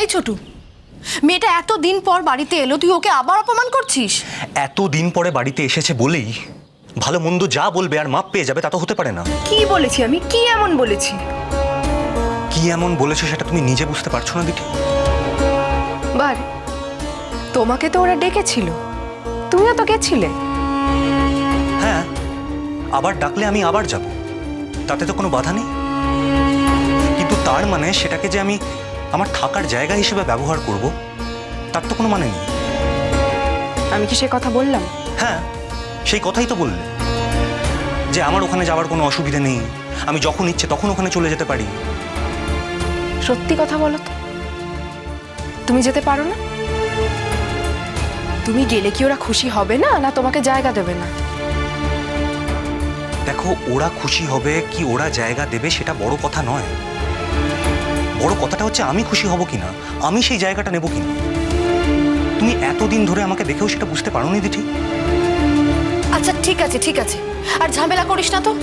এই ছোটু মেয়েটা এত দিন পর বাড়িতে এলো তুই ওকে আবার অপমান করছিস? এত দিন পরে বাড়িতে এসেছে বলেই ভালো মন্দ যা বলবে আর মাপ পেয়ে যাবে তা তো হতে পারে না। কি বলেছি আমি? কি এমন বলেছি? কি এমন বলেছ সেটা তুমি নিজে বুঝতে পারছ না দিদি? বার তোমাকে তো ওরা ডেকেছিল। তুমিও তো গেছিলে। হ্যাঁ আবার ডাকলে আমি আবার যাব। তাতে তো কোনো বাধা নেই। কিন্তু তার মানে সেটাকে যে আমি আমার থাকার জায়গা হিসেবে ব্যবহার করব তার তো কোনো মানে নেই। আমি কি সে কথা বললাম? হ্যাঁ সেই কথাই তো বললে। যে আমার ওখানে যাওয়ার কোনো অসুবিধে নেই আমি যখন ইচ্ছে তখন ওখানে চলে যেতে পারি। সত্যি কথা বলো তো। তুমি যেতে পারো না? তুমি গেলে কি ওরা খুশি হবে না না তোমাকে জায়গা দেবে না? দেখো ওরা খুশি হবে কি ওরা জায়গা দেবে সেটা বড় কথা নয়। বড় কথাটা হচ্ছে আমি খুশি হব কি না আমি সেই জায়গাটা নেব কি না তুমি এতদিন ধরে আমাকে দেখেও সেটা বুঝতে পারো নি দিঠি। আচ্ছা ঠিক আছে ঠিক আছে। আর ঝামেলা করিস না তো।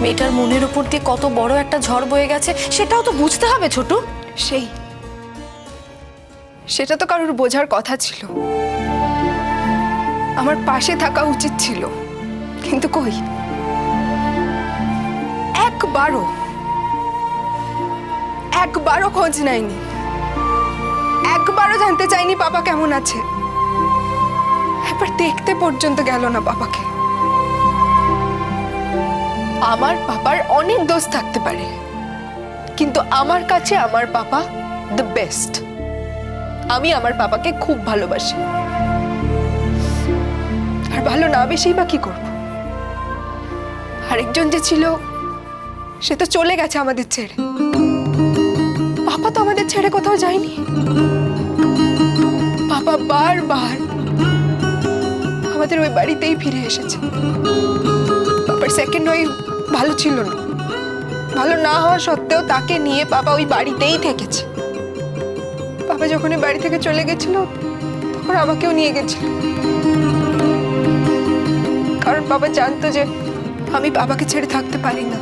মেয়েটার মনের উপর দিয়ে কত বড় একটা ঝড় বয়ে গেছে সেটাও তো বুঝতে হবে ছোট। সেই। সেটা তো কারোর বোঝার কথা ছিল। আমার পাশে থাকা উচিত ছিল। কিন্তু কই? একবারও একবারও খোঁজ নেয়নি। একবারও জানতে চাইনি বাবা কেমন আছে। একবার দেখতে পর্যন্ত গেল না বাবাকে। আমার বাবার অনেক দোষ থাকতে পারে। কিন্তু আমার কাছে আমার বাবা দ্য বেস্ট আমি আমার বাবাকে খুব ভালোবাসি। আর ভালো না বেশি বা কি করব? আরেকজন যে ছিল, সে তো চলে গেছে আমাদের ছেড়ে। বাবা তো আমাদের ছেড়ে কোথাও যায়নি। বাবা বারবার আমাদের ওই বাড়িতেই ফিরে এসেছে। বাবার সেকেন্ড ওয়াইফ ভালো ছিল না। ভালো না হওয়া সত্ত্বেও তাকে নিয়ে বাবা ওই বাড়িতেই থেকেছে। বাবা যখন ওই বাড়ি থেকে চলে গেছিল, তখন আমাকেও নিয়ে গেছিল। কারণ বাবা জানতো যে আমি বাবাকে ছেড়ে থাকতে পারি না।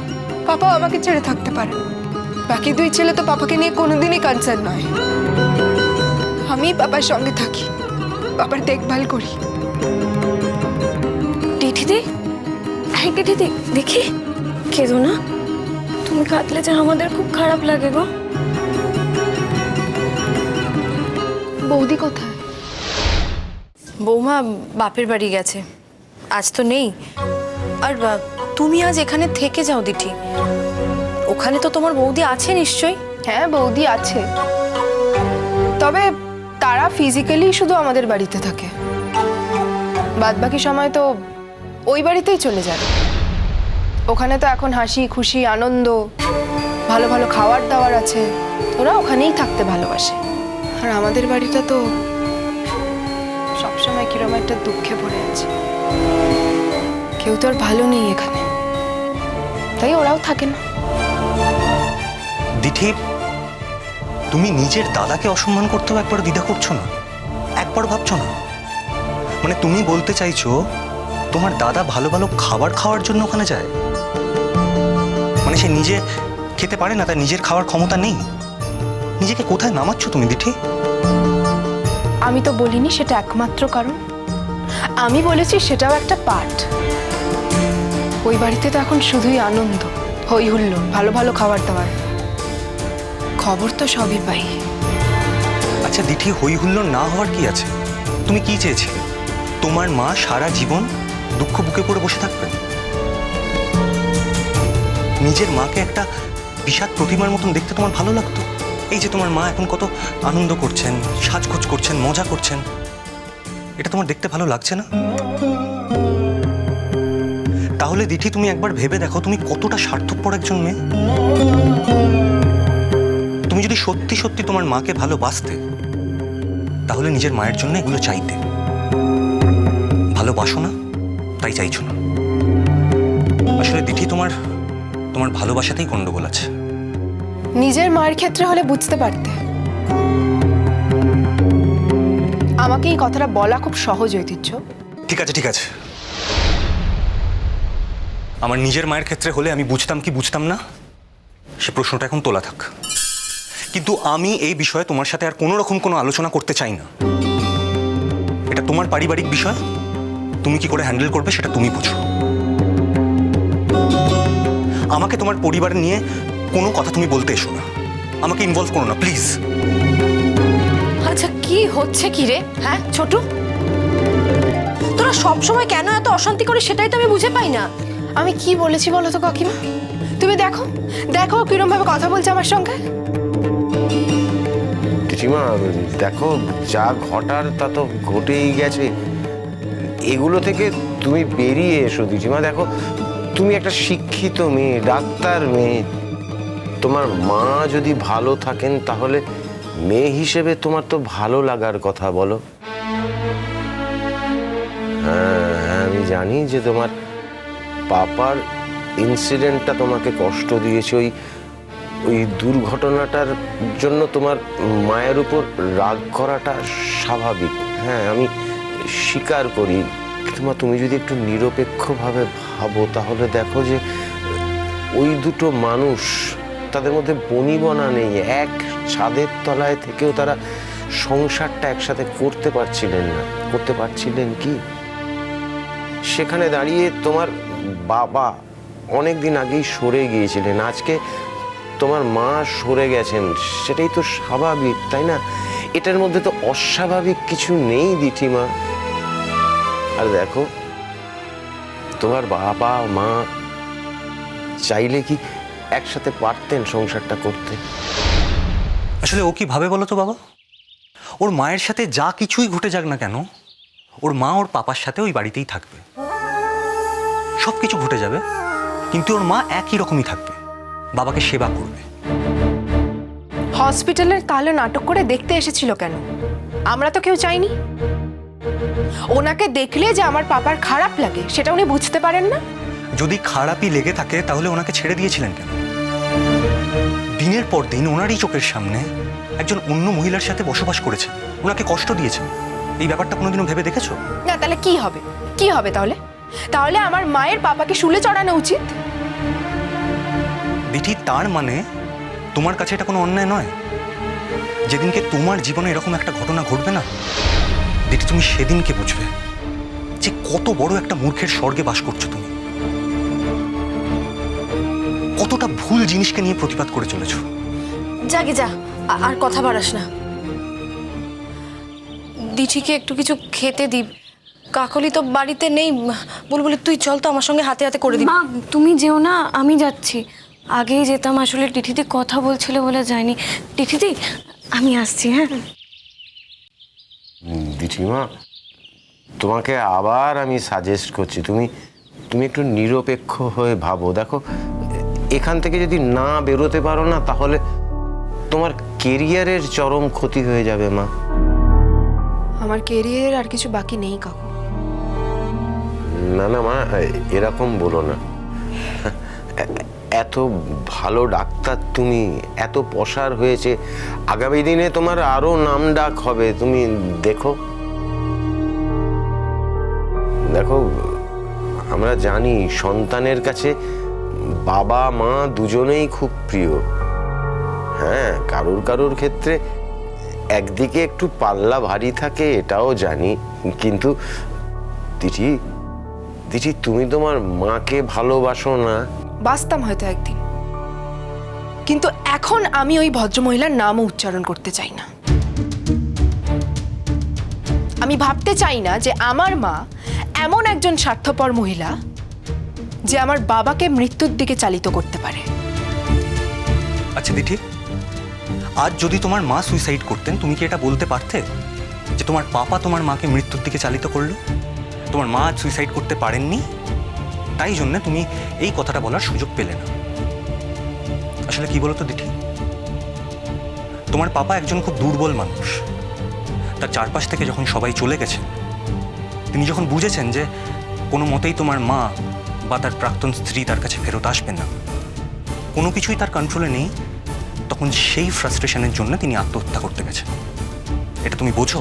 বাবাও আমাকে ছেড়ে থাকতে পারে না। বাকি দুই ছেলে তো বাবাকে নিয়ে কোনোদিনই কনসার্ন নয়। আমি বাবার সঙ্গে থাকি বাবার দেখভাল করি। দিদি হ্যাঁ দিদি দেখি। কেঁদো না তুমি কাঁদলে যে আমাদের খুব খারাপ লাগে গো। বৌদি কোথায়? বৌমা বাপের বাড়ি গেছে আজ তো নেই। আর তুমি আজ এখানে থেকে যাও দিঠি। ওখানে তো তোমার বৌদি আছে নিশ্চয়ই? হ্যাঁ বৌদি আছে। তবে তারা ফিজিক্যালি শুধু আমাদের বাড়িতে থাকে। বাদ বাকি সময় তো ওই বাড়িতেই চলে যাবে ওখানে তো এখন হাসি, খুশি, আনন্দ, ভালো ভালো খাওয়ার দাওয়ার আছে। ওরা ওখানেই থাকতে ভালোবাসে। আর আমাদের বাড়িটা তো সবসময় কিরম একটা দুঃখে পড়ে আছে। কেউ তো আর ভালো নেই এখানে। তাই ওরাও থাকে না। দিঠি, তুমি নিজের দাদাকে অসম্মান করতেও একবার দ্বিধা করছ না? একবার ভাবছ না? মানে তুমি বলতে চাইছো, তোমার দাদা ভালো ভালো খাবার খাওয়ার জন্য ওখানে যায়? মানে সে নিজে খেতে পারে না, তার নিজের খাওয়ার ক্ষমতা নেই? নিজেকে কোথায় নামাচ্ছ তুমি দিঠি? আমি তো বলিনি সেটা একমাত্র কারণ। আমি বলেছি সেটাও একটা পার্ট ওই বাড়িতে তো এখন শুধুই আনন্দ, হই হুল্লোড়, ভালো ভালো খাবার দাবার। খবর তো সবই পাই। আচ্ছা দিঠি হই হুল্লোড় না হওয়ার কি আছে? তুমি কি চেয়েছিলে? তোমার মা সারা জীবন দুঃখ বুকে করে বসে থাকবেন নিজের মাকে একটা বিষাদ প্রতিমার মতন দেখতে তোমার ভালো লাগতো? এই যে তোমার মা এখন কত আনন্দ করছেন, সাজগোজ করছেন, মজা করছেন, এটা তোমার দেখতে ভালো লাগছে না? তাহলে দিঠি, তুমি একবার ভেবে দেখো তুমি কতটা স্বার্থপর একজন মেয়ে। তুমি যদি সত্যি সত্যি তোমার মাকে ভালোবাসতে তাহলে নিজের মায়ের জন্য এগুলো চাইতে। ভালোবাসো না তাই চাইছো না। আসলে দিঠি তোমার তোমার ভালোবাসাতেই গন্ডগোল আছে। নিজের মায়ের ক্ষেত্রে হলে বুঝতে পারতে। আমাকে এই কথাটা বলা খুব সহজ ঐতিহ্য। ঠিক আছে ঠিক আছে। আমার নিজের মায়ের ক্ষেত্রে হলে আমি বুঝতাম কি বুঝতাম না সে প্রশ্নটা এখন তোলা থাক। কিন্তু আমি এই বিষয়ে তোমার সাথে আর কোনো রকম কোনো আলোচনা করতে চাই না। এটা তোমার পারিবারিক বিষয়। তুমি কি করে হ্যান্ডেল করবে সেটা তুমি বুঝো। আমাকে তোমার পরিবার নিয়ে কোনো কথা তুমি বলতে এসো না। আমাকে ইনভলভ করো না প্লিজ আচ্ছা কি হচ্ছে কি রে? হ্যাঁ ছোটু? তোরা সব সময় কেন এত অশান্তি করে সেটাই তো আমি বুঝে পাই না। আমি কি বলেছি বলো তো, কাকিমা? তুমি দেখো দেখো কিরম ভাবে কথা বলছে আমার সঙ্গে। জেঠিমা দেখো যা ঘটার তা তো ঘটেই গেছে। এগুলো থেকে তুমি বেরিয়ে এসো দিঠিমা দেখো তুমি একটা শিক্ষিত মেয়ে ডাক্তার মেয়ে। তোমার মা যদি ভালো থাকেন তাহলে মেয়ে হিসেবে তোমার তো ভালো লাগার কথা বলো। হ্যাঁ হ্যাঁ, আমি জানি যে তোমার পাপার ইনসিডেন্টটা তোমাকে কষ্ট দিয়েছে ওই ওই দুর্ঘটনাটার জন্য তোমার মায়ের উপর রাগ করাটা স্বাভাবিক। হ্যাঁ আমি স্বীকার করি। কিন্তু মা, তুমি যদি একটু নিরপেক্ষভাবে ভাবো, তাহলে দেখো যে ওই দুটো মানুষ তাদের মধ্যে বনিবনা নেই। এক ছাদের তলায় থেকেও তারা সংসারটা একসাথে করতে পারছিলেন না। করতে পারছিলেন কি? সেখানে দাঁড়িয়ে তোমার বাবা অনেক দিন আগেই সরে গিয়েছিলেন। আজকে তোমার মা সরে গেছেন, সেটাই তো স্বাভাবিক, তাই না? এটার মধ্যে তো অস্বাভাবিক কিছু নেই, দিঠিমা। আর দেখো, তোমার বাবা মা চাইলে কি একসাথে পারতেন সংসারটা করতে? আসলে ও কি ভাবে বলো তো বাবা? ওর মায়ের সাথে যা কিছুই ঘটে যাক না কেন, ওর মা ওর পাপার সাথে ওই বাড়িতেই থাকবে। সব কিছু ঘটে যাবে, কিন্তু ওর মা একই রকমই থাকবে। বাবাকে সেবা করবে। হসপিটালের কালো নাটক করে দেখতে এসেছিল কেন? আমরা তো কেউ চাইনি। ওনাকে দেখলে যে আমার পাপার খারাপ লাগে সেটা উনি বুঝতে পারেন না? যদি খারাপই লেগে থাকে তাহলে ওনাকে ছেড়ে দিয়েছিলেন কেন? দিনের পর দিন ওনারই চোখের সামনে একজন অন্য মহিলার সাথে বসবাস করেছেন। ওনাকে কষ্ট দিয়েছেন। এই ব্যাপারটা কোনোদিনও ভেবে দেখেছ? না তাহলে কি হবে? কি হবে তাহলে? তাহলে আমার মায়ের পাপাকে শুলে চড়ানো উচিত? দিঠি তার মানে তোমার কাছে এটা কোনো অন্যায় নয়? যেদিনকে তোমার জীবনে এরকম একটা ঘটনা ঘটবে না দিঠি তুমি সেদিনকে বুঝবে যে কত বড় একটা মূর্খের স্বর্গে বাস করছ তুমি। কতটা ভুল জিনিসকে নিয়ে প্রতিবাদ করে চলেছো। যাগে যা আর কথা বাড়াস না। দিঠিকে একটু কিছু খেতে দি কাকলি তো বাড়িতে নেই। বুলবুলি তুই চল তো আমার সঙ্গে হাতে হাতে করে দিবি। মা তুমি যেও না আমি যাচ্ছি। আগেই যেতাম আসলে টিঠিদি কথা বলছিল বলে যায়নি। টিঠিদি আমি আসছি হ্যাঁ? দিঠিমা তোমাকে আবার আমি সাজেস্ট করছি তুমি তুমি একটু নিরপেক্ষ হয়ে ভাবো। দেখো এখান থেকে যদি না বেরোতে পারো না তাহলে তোমার কেরিয়ারের চরম ক্ষতি হয়ে যাবে মা। আমার কেরিয়ার আর কিছু বাকি নেই কাকু। না না মা এরকম বলো না। এত ভালো ডাক্তার তুমি, এত পসার হয়েছে। আগামী দিনে তোমার আরও নাম ডাক হবে, তুমি দেখো। দেখো, আমরা জানি সন্তানের কাছে বাবা, মা দুজনেই খুব প্রিয়। হ্যাঁ কারুর কারুর ক্ষেত্রে একদিকে একটু পাল্লা ভারী থাকে, এটাও জানি। কিন্তু দিঠি দিঠি তুমি তোমার মাকে ভালোবাসো না। বাঁচতাম হয়তো একদিন। কিন্তু এখন আমি ওই ভদ্রমহিলার নামও উচ্চারণ করতে চাই না। আমি ভাবতে চাই না যে আমার মা এমন একজন স্বার্থপর মহিলা যে আমার বাবাকে মৃত্যুর দিকে চালিত করতে পারে। আচ্ছা দিঠি, আজ যদি তোমার মা সুইসাইড করতেন, তুমি কি এটা বলতে পারতে? যে তোমার পাপা তোমার মাকে মৃত্যুর দিকে চালিত করল? তোমার মা সুইসাইড করতে পারেননি? তাই জন্য তুমি এই কথাটা বলার সুযোগ পেলে না। আসলে কি বলতো দিঠি? তোমার পাপা একজন খুব দুর্বল মানুষ। তার চারপাশ থেকে যখন সবাই চলে গেছে, তিনি যখন বুঝেছেন যে কোনো মতেই তোমার মা বা তার প্রাক্তন স্ত্রী তার কাছে ফেরত আসবেন না, কোনো কিছুই তার কন্ট্রোলে নেই, তখন সেই ফ্রাস্ট্রেশনের জন্য তিনি আত্মহত্যা করতে গেছেন। এটা তুমি বোঝো?